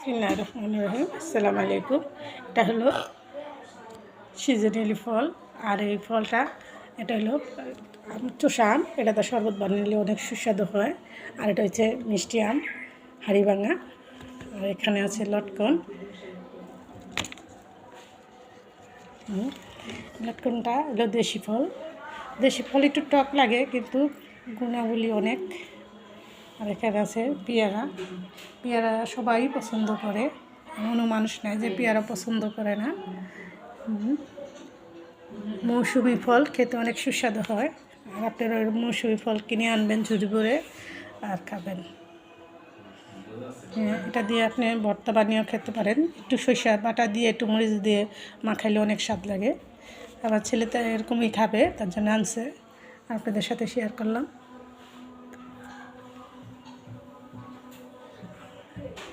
রহমানির রহিম আসসালামু আলাইকুম এটা হলো সিজনালি ফল। আর এই ফলটা, এটা হলো চোষা আম। এটাতে শরবত বানালে অনেক সুস্বাদু হয়। আর এটা হচ্ছে মিষ্টি আম, হাড়িভাঙা। আর এখানে আছে লটকন। লটকনটা হলো দেশি ফল। দেশি ফল একটু টক লাগে, কিন্তু গুণাবলী অনেক। আর এখানে আছে পেয়ারা। পেয়ারা সবাই পছন্দ করে। এমনও মানুষ নাই যে পেয়ারা পছন্দ করে না। মৌসুমি ফল খেতে অনেক সুস্বাদু হয়। আর আপনারা মৌসুমি ফল কিনে আনবেন ঝুড়ি করে আর খাবেন। হ্যাঁ, এটা দিয়ে আপনি ভর্তা বানিয়েও খেতে পারেন। একটু সরিষা বাটা দিয়ে একটু মরিচ দিয়ে মাখাইলে অনেক স্বাদ লাগে। আমার ছেলে তো এরকমই খাবে তার জন্য আনছে। আপনাদের সাথে শেয়ার করলাম। Thank you.